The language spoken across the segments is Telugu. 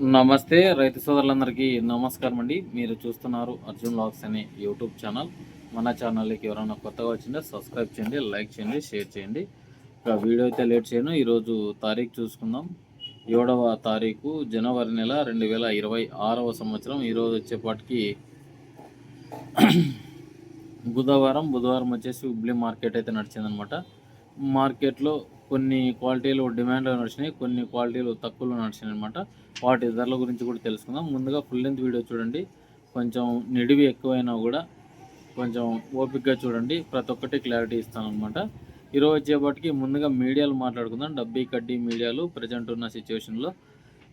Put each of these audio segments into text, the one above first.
నమస్తే రైతు సోదరులందరికీ నమస్కారం అండి. మీరు చూస్తున్నారు అర్జున్ లాగ్స్ అనే యూట్యూబ్ ఛానల్. మన ఛానల్కి ఎవరైనా కొత్తగా వచ్చిందో సబ్స్క్రైబ్ చేయండి లైక్ చేయండి షేర్ చేయండి. ఇక వీడియో అయితే లేట్ చేయను. ఈరోజు తారీఖు చూసుకుందాం. ఏడవ తారీఖు జనవరి నెల రెండు వేల ఇరవై ఆరవ సంవత్సరం. ఈరోజు వచ్చేపాటికి బుధవారం. బుధవారం వచ్చేసి హుబ్లీ మార్కెట్ అయితే నడిచిందనమాట. మార్కెట్లో కొన్ని క్వాలిటీలు డిమాండ్లో నడిచినాయి కొన్ని క్వాలిటీలు తక్కువలో నడిచినాయి అనమాట వాటి ధరల గురించి కూడా తెలుసుకుందాం. ముందుగా ఫుల్ లెంత్ వీడియో చూడండి. కొంచెం నిడివి ఎక్కువైనా కూడా కొంచెం ఓపిక్గా చూడండి. ప్రతి ఒక్కటి క్లారిటీ ఇస్తాను అనమాట ఈరోజు వచ్చేపాటికి ముందుగా మీడియాలు మాట్లాడుకుందాం. డబ్బీ కడ్డీ మీడియాలు ప్రజెంట్ ఉన్న సిచ్యువేషన్లో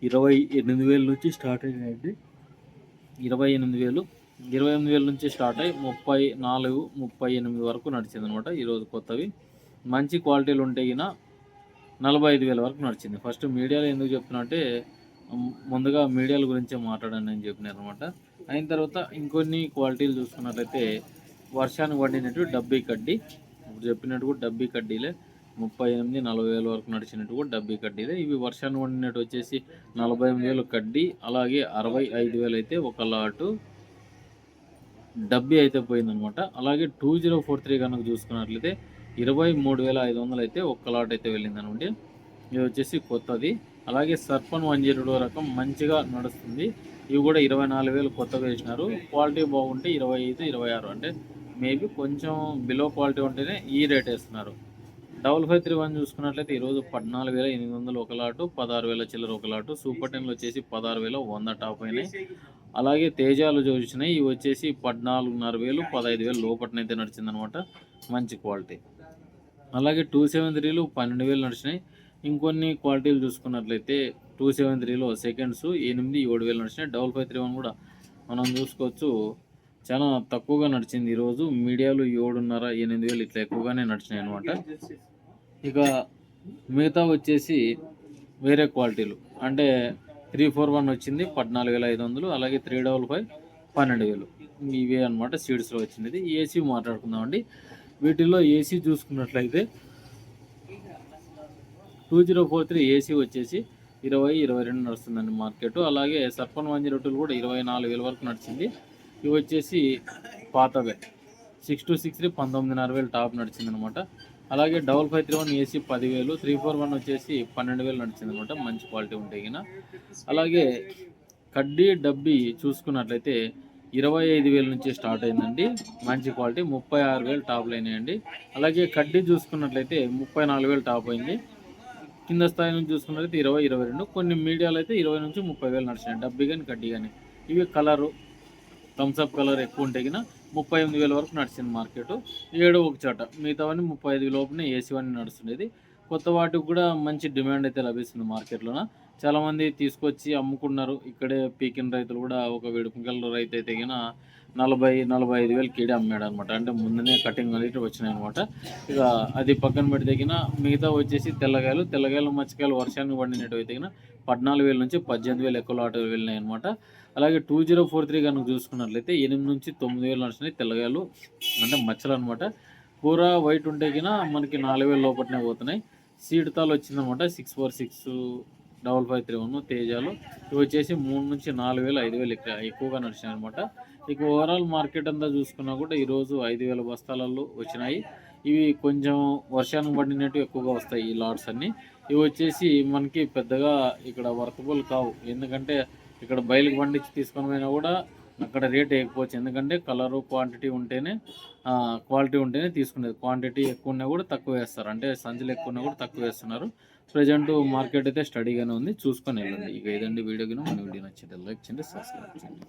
ఇరవై ఎనిమిది వేల నుంచి స్టార్ట్ అయినాయండి. ఇరవై ఎనిమిది వేలు. ఇరవై ఎనిమిది వేల నుంచి స్టార్ట్ అయ్యి ముప్పై నాలుగు ముప్పై ఎనిమిది వరకు నడిచింది అనమాట ఈరోజు కొత్తవి. మంచి క్వాలిటీలు ఉంటే గిన నలభై ఐదు వేల వరకు నడిచింది. ఫస్ట్ మీడియాలో ఎందుకు చెప్తున్నా అంటే ముందుగా మీడియాల గురించే మాట్లాడాను అని చెప్పినారు అనమాట అయిన తర్వాత ఇంకొన్ని క్వాలిటీలు చూసుకున్నట్లయితే వర్షానికి పడినట్టు డబ్బీ కడ్డీ. ఇప్పుడు చెప్పినట్టు కూడా డబ్బీ కడ్డీలే. ముప్పై ఎనిమిది నలభై వేల వరకు నడిచినట్టు కూడా డబ్బీ కడ్డీలే. ఇవి వర్షాన్ని వండినట్టు వచ్చేసి నలభై ఎనిమిది వేలు కడ్డీ అలాగే అరవై ఐదు వేలు అయితే ఒక లాటు డబ్బీ అయితే పోయిందనమాట అలాగే టూ జీరో ఫోర్ త్రీ కనుక చూసుకున్నట్లయితే ఇరవై మూడు వేల ఐదు వందలు అయితే ఒక్క లాట్ అయితే వెళ్ళిందనమాట ఇది వచ్చేసి కొత్తది. అలాగే సర్పన్ వన్ జీరో రకం మంచిగా నడుస్తుంది. ఇవి కూడా ఇరవై నాలుగు వేలు కొత్తగా వేసినారు. క్వాలిటీ బాగుంటే ఇరవై ఐదు ఇరవై ఆరు అంటే మేబీ కొంచెం బిలో క్వాలిటీ ఉంటేనే ఈ రేట్ వేస్తున్నారు. డబుల్ ఫైవ్ త్రీ వన్ చూసుకున్నట్లయితే ఈరోజు పద్నాలుగు వేల ఎనిమిది వందలు ఒక లాటు పదహారు వేల చిల్లర ఒక లాటు సూపర్ టెన్లు వచ్చేసి పదహారు వేల వంద టాప్ అయినాయి. అలాగే తేజాలు చూసినాయి ఇవి వచ్చేసి పద్నాలుగున్నర వేలు పదహైదు వేలు లోపటనైతే నడిచిందనమాట. మంచి క్వాలిటీ అలాగే టూ సెవెన్ త్రీలు పన్నెండు వేలు నడిచినాయి. ఇంకొన్ని క్వాలిటీలు చూసుకున్నట్లయితే టూ సెవెన్ త్రీలో సెకండ్స్ ఎనిమిది ఏడు వేలు నడిచినాయి. డబల్ ఫైవ్ త్రీ వన్ కూడా మనం చూసుకోవచ్చు. చాలా తక్కువగా నడిచింది ఈరోజు. మీడియాలు ఏడున్నర ఎనిమిది వేలు ఇట్లా ఎక్కువగానే నడిచినాయి అనమాట ఇక మిగతా వచ్చేసి వేరే క్వాలిటీలు అంటే త్రీ ఫోర్ వన్ వచ్చింది పద్నాలుగు వేల ఐదు వందలు. అలాగే త్రీ డబల్ ఫైవ్ పన్నెండు వేలు. ఇవే అనమాట సీడ్స్లో వచ్చింది. ఏసీ మాట్లాడుకుందామండి. వీటిల్లో ఏసీ చూసుకున్నట్లయితే two zero four three AC వచ్చేసి ఇరవై ఇరవై రెండు నడుస్తుందండి మార్కెట్. అలాగే సర్పన్ వన్ జీరో టూలు కూడా ఇరవై నాలుగు వేల వరకు నడిచింది. ఇవి వచ్చేసి పాతవే. సిక్స్ టూ సిక్స్ త్రీ పంతొమ్మిదిన్నర వేలు టాప్ నడిచింది అనమాట అలాగే double five three one AC పదివేలు త్రీ ఫోర్ వన్ వచ్చేసి పన్నెండు వేలు నడిచింది అనమాట మంచి క్వాలిటీ ఉంటాయి అలాగే కడ్డీ డబ్బీ చూసుకున్నట్లయితే ఇరవై ఐదు వేల నుంచి స్టార్ట్ అయిందండి. మంచి క్వాలిటీ ముప్పై ఆరు వేలు టాప్లు అయినాయండి అలాగే కడ్డీ చూసుకున్నట్లయితే ముప్పై నాలుగు వేలు టాప్ అయింది. కింద స్థాయి నుంచి చూసుకున్నట్లయితే ఇరవై ఇరవై రెండు. కొన్ని మీడియాలు అయితే ఇరవై నుంచి ముప్పై వేలు నడిచినాయి డబ్బీ కానీ కడ్డీ కానీ. ఇవి కలరు థమ్స్అప్ కలర్ ఎక్కువ ఉంటే కన్నా ముప్పై ఎనిమిది వేల వరకు నడిచింది మార్కెట్. ఏడు ఒక చోట. మిగతావన్నీ ముప్పై ఐదు లోపునే ఏసీ వన్నీ నడుస్తుండేది కొత్త వాటికి కూడా మంచి డిమాండ్ అయితే లభిస్తుంది మార్కెట్లోన. చాలామంది తీసుకొచ్చి అమ్ముకున్నారు. ఇక్కడే పీకిన రైతులు కూడా ఒక వెడుపుకల రైతు అయితే గిన నలభై నలభై ఐదు వేలు కీడే అమ్మాడు అనమాట అంటే ముందునే కటింగ్ అనేది వచ్చినాయి అనమాట ఇక అది పక్కన పెడితే గిన మిగతా వచ్చేసి తెల్లగాయలు తెల్లగాయలు మచ్చకాయలు వర్షానికి పండినట్టు అయితే గిన పద్నాలుగు వేల నుంచి పద్దెనిమిది వేలు ఎక్కువ లాట్ వెళ్ళినాయి అనమాట అలాగే టూ జీరో ఫోర్ త్రీ కనుక చూసుకున్నట్లయితే ఎనిమిది నుంచి తొమ్మిది వేలు నడిచినాయి తెల్లగాయలు అంటే మచ్చలు అనమాట కూర వైట్ ఉంటే కినా మనకి నాలుగు వేలు లోపలనే పోతున్నాయి. సీడ్ తాలు వచ్చిందనమాట six four six double five three one తేజాలు. ఇవి వచ్చేసి మూడు నుంచి నాలుగు వేలు ఐదు వేలు ఎక్కువ ఎక్కువగా నడిచినాయి అనమాట ఇక ఓవరాల్ మార్కెట్ అంతా చూసుకున్నా కూడా ఈరోజు ఐదు వేల బస్తాలలో వచ్చినాయి. ఇవి కొంచెం వర్షానికి పడినట్టు ఎక్కువగా వస్తాయి ఈ లాట్స్ అన్నీ. ఇవి వచ్చేసి మనకి పెద్దగా ఇక్కడ వర్కబుల్ కావు. ఎందుకంటే ఇక్కడ బయలుకి పండించి తీసుకొని పోయినా కూడా అక్కడ రేట్ వేయకపోవచ్చు ఎందుకంటే కలరు క్వాంటిటీ ఉంటేనే క్వాలిటీ ఉంటేనే తీసుకునేది. క్వాంటిటీ ఎక్కువ ఉన్నా కూడా తక్కువ వేస్తారు. అంటే సంచులు ఎక్కువ ఉన్నా కూడా తక్కువ వేస్తున్నారు. ప్రజెంట్ మార్కెట్ అయితే స్టడీగానే ఉంది. చూసుకొని వెళ్ళండి. ఇక ఏదండి వీడియో కింద మన వీడియో నచ్చింది లైక్ చేయండి సబ్స్క్రైబ్ చేయండి.